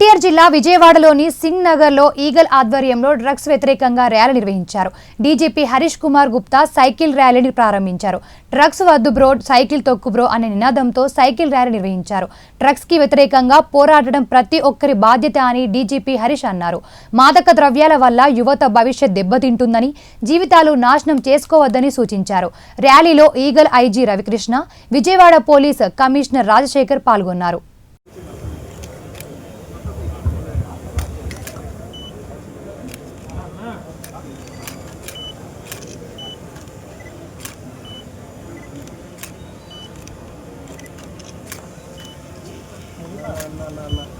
ఎన్టీఆర్ జిల్లా విజయవాడలోని సింగ్ నగర్లో ఈగల్ ఆధ్వర్యంలో డ్రగ్స్ వ్యతిరేకంగా ర్యాలీ నిర్వహించారు. డీజీపీ హరీష్ కుమార్ గుప్తా సైకిల్ ర్యాలీని ప్రారంభించారు. డ్రగ్స్ వద్దు బ్రో సైకిల్ తొక్కు బ్రో అనే నినాదంతో సైకిల్ ర్యాలీ నిర్వహించారు. డ్రగ్స్కి వ్యతిరేకంగా పోరాడడం ప్రతి ఒక్కరి బాధ్యత అని డీజీపీ హరీష్ అన్నారు. మాదక ద్రవ్యాల వల్ల యువత భవిష్యత్ దెబ్బతింటుందని జీవితాలు నాశనం చేసుకోవద్దని సూచించారు. ర్యాలీలో EAGLE IG Ravikrishna Vijayawada police commissioner Rajasekhar పాల్గొన్నారు. tama.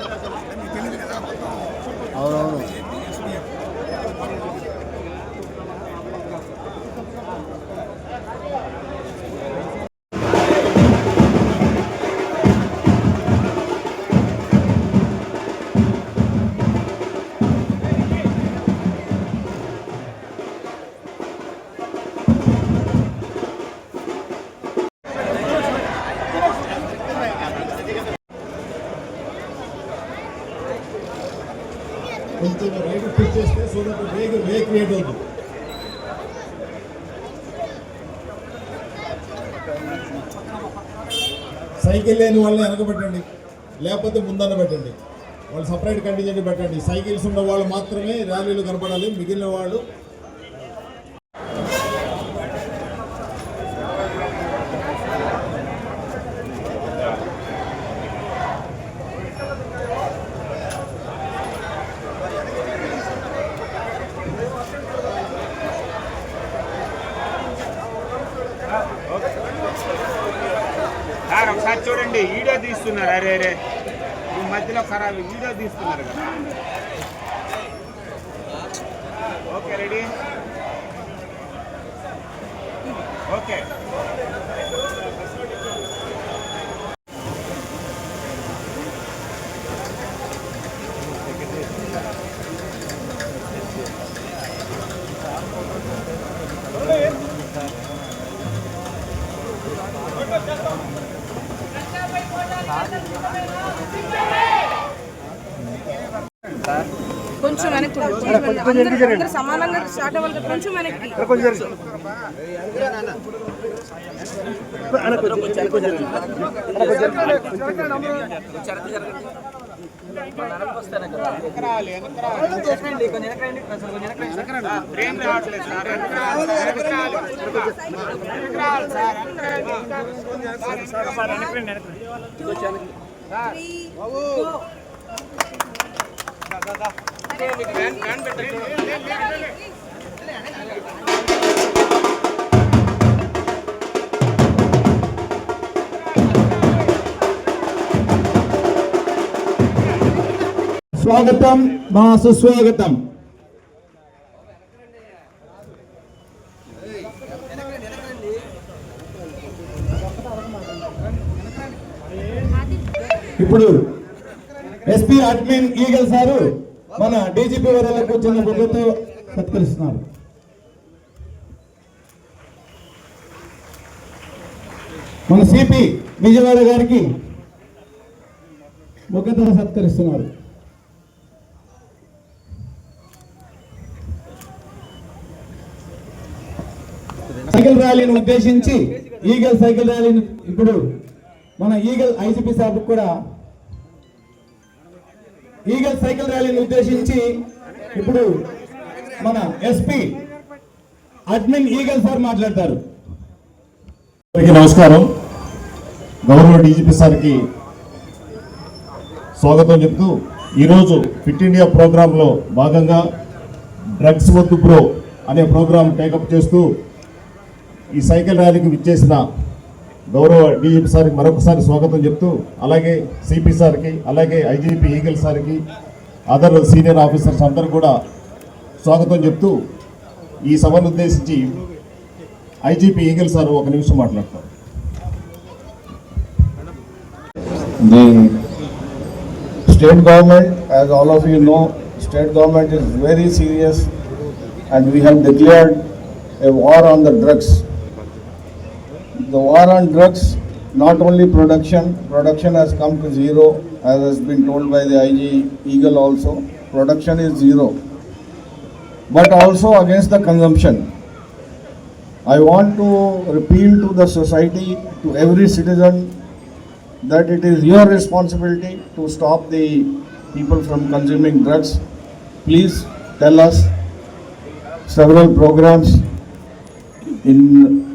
క్రియేట్ అవుతుంది సైకిల్ లేని వాళ్ళని వెనకబెట్టండి. లేకపోతే ముందన్న పెట్టండి. వాళ్ళు సపరేట్ కండిషన్ పెట్టండి. సైకిల్స్ ఉన్న వాళ్ళు మాత్రమే ర్యాలీలు కనపడాలి. మిగిలిన వాళ్ళు సార్ ఒకసారి వీడియో తీస్తున్నారు. అరే అరే. ఈ మధ్యలో ఖరాబ్ వీడియో తీస్తున్నారు కదా. Okay ready? ఓకే. అందరూ సమానంగా స్టార్ట్ అవ్వాలి కదా, కొంచెం వెనక్కి వెనక్కి స్వాగతం మా సుస్వాగతం ఇప్పుడు ఎస్పీ అడ్మిన్ ఈగల్ సారు. మన డీజీపీ వర్యాలకు చిన్న బొగ్గతో సత్కరిస్తున్నారు? మన సిపి విజయవాడ గారికి బొగ్గతో సత్కరిస్తున్నారు. సైకిల్ ర్యాలీని ఉద్దేశించి ఈగల్ సైకిల్ ర్యాలీని ఇప్పుడు మన ఈగల్ ఐసీపీ సాబ్ కూడా ఈగల్ సైకిల్ ర్యాలీని ఉద్దేశించి ఇప్పుడు మన ఎస్పీ అడ్మిన్ ఈగల్ సార్ మాట్లాడతారు. నమస్కారం. గౌరవ డీజీపీ సార్కి స్వాగతం చెప్తూ ఈరోజు ఫిట్ ఇండియా ప్రోగ్రాంలో భాగంగా డ్రగ్స్ వద్దు బ్రో అనే ప్రోగ్రాం టేకప్ చేస్తూ ఈ సైకిల్ ర్యాలీకి విచ్చేసిన గౌరవ డీజీపీ సార్కి మరొకసారి స్వాగతం చెప్తూ అలాగే సిపి సార్కి అలాగే ఐజీపీ ఈగల్ సార్కి అదర్ సీనియర్ ఆఫీసర్స్ అందరు కూడా స్వాగతం చెప్తూ ఈ సభను ఉద్దేశించి ఐజీపీ ఈగల్ సార్ ఒక నిమిషం మాట్లాడతారు. The state government as all of you know state government is very serious and we have declared a war on the drugs The war on drugs, not only production, production has come to zero, as has been told by the IG Eagle also, production is zero. But also against the consumption. I want to appeal to the society, to every citizen, that it is your responsibility to stop the people from consuming drugs. Please tell us several programs in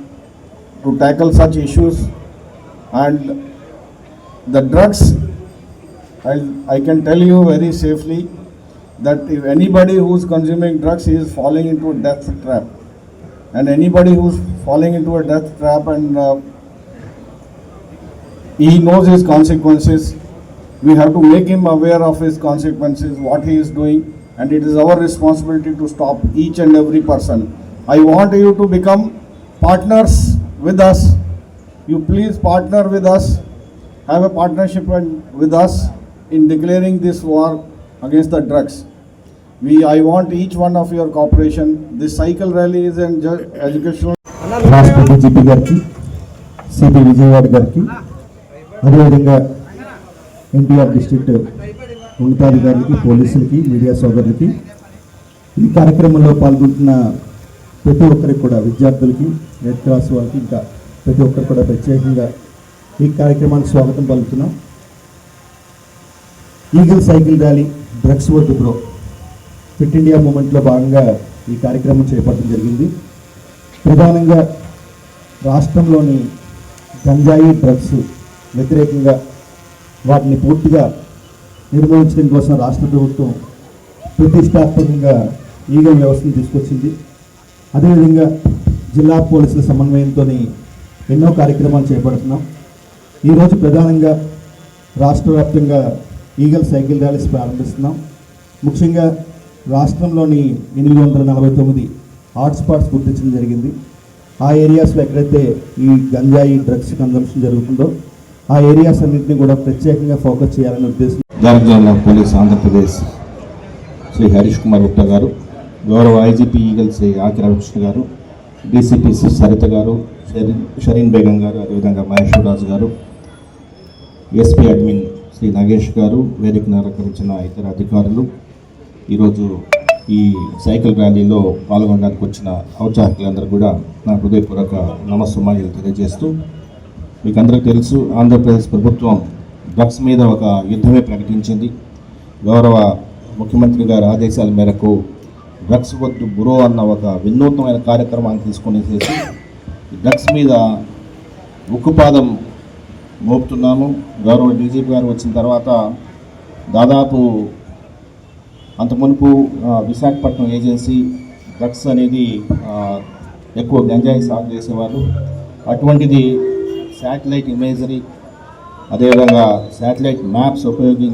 to tackle such issues and the drugs I, I can tell you very safely that if anybody who's consuming drugs is falling into a death trap and anybody who's falling into a death trap and uh, he knows his consequences. We have to make him aware of his consequences, what he is doing, and it is our responsibility to stop each and every person. I want you to become partners with us. You please partner with us, have a partnership and- with us in declaring this war against the drugs. We, I want each one of your cooperation. This cycle rally is an ju- educational రాష్ట్ర DGP గారికి CP Vijayawada గారికి అదేవిధంగా NTR district ఉన్నతాధికారులకి పోలీసులకి media సోదరులకి ఈ కార్యక్రమంలో పాల్గొంటున్న ప్రతి ఒక్కరికి కూడా విద్యార్థులకి రెడ్ క్రాస్ వాళ్ళకి ఇంకా ప్రతి ఒక్కరు కూడా ప్రత్యేకంగా ఈ కార్యక్రమానికి స్వాగతం పలుకుతున్నాం. ఈగల్ సైకిల్ ర్యాలీ డ్రగ్స్ వద్దు బ్రో ఫిట్ ఇండియా మూమెంట్లో భాగంగా ఈ కార్యక్రమం చేపట్టడం జరిగింది. ప్రధానంగా రాష్ట్రంలోని గంజాయి డ్రగ్స్ వ్యతిరేకంగా వాటిని పూర్తిగా నిర్మూలించడం కోసం రాష్ట్ర ప్రభుత్వం ప్రతిష్టాత్మకంగా ఈగల్ వ్యవస్థను తీసుకొచ్చింది. అదేవిధంగా జిల్లా పోలీసుల సమన్వయంతో ఎన్నో కార్యక్రమాలు చేపడుతున్నాం. ఈరోజు ప్రధానంగా రాష్ట్ర వ్యాప్తంగా ఈగల్ సైకిల్ ర్యాలీస్ ప్రారంభిస్తున్నాం. ముఖ్యంగా రాష్ట్రంలోని ఎనిమిది వందల నలభై తొమ్మిది హాట్స్పాట్స్ గుర్తించడం జరిగింది. ఆ ఏరియాస్లో ఎక్కడైతే ఈ గంజాయి డ్రగ్స్ కన్జంప్షన్ జరుగుతుందో ఆ ఏరియాస్ అన్నింటినీ కూడా ప్రత్యేకంగా ఫోకస్ చేయాలనే ఉద్దేశం జిల్లా పోలీస్ ఆంధ్రప్రదేశ్ శ్రీ హరీష్ కుమార్ గుప్తా గారు గౌరవ ఐజీపీ ఈగల్ శ్రీ ఆకి గారు డీసీపీ సరిత గారు షరీన్ షరీన్ బేగం గారు అదేవిధంగా మహేశ్వరరాజు గారు ఎస్పీ అడ్మిన్ శ్రీ నాగేష్ గారు వేదికను అలంకరించిన ఇతర అధికారులు. ఈరోజు ఈ సైకిల్ ర్యాలీలో పాల్గొనడానికి వచ్చిన ఔత్సాహికులందరూ కూడా నా హృదయపూర్వక నమస్సుమాన్యాలు తెలియజేస్తూ మీకు అందరికీ తెలుసు ఆంధ్రప్రదేశ్ ప్రభుత్వం డ్రగ్స్ మీద ఒక యుద్ధమే ప్రకటించింది. గౌరవ ముఖ్యమంత్రి గారి ఆదేశాల మేరకు డ్రగ్స్ వద్దు బ్రో అన్న ఒక వినూత్నమైన కార్యక్రమాన్ని తీసుకునేసేసి డ్రగ్స్ మీద ఉక్కుపాదం మోపుతున్నాము. గౌరవ డీజీపీ గారు వచ్చిన తర్వాత దాదాపు అంత మునుపు విశాఖపట్నం ఏజెన్సీ డ్రగ్స్ అనేది ఎక్కువ గంజాయి సాగు చేసేవారు అటువంటిది శాటిలైట్ ఇమేజరీ అదేవిధంగా శాటిలైట్ మ్యాప్స్ ఉపయోగించి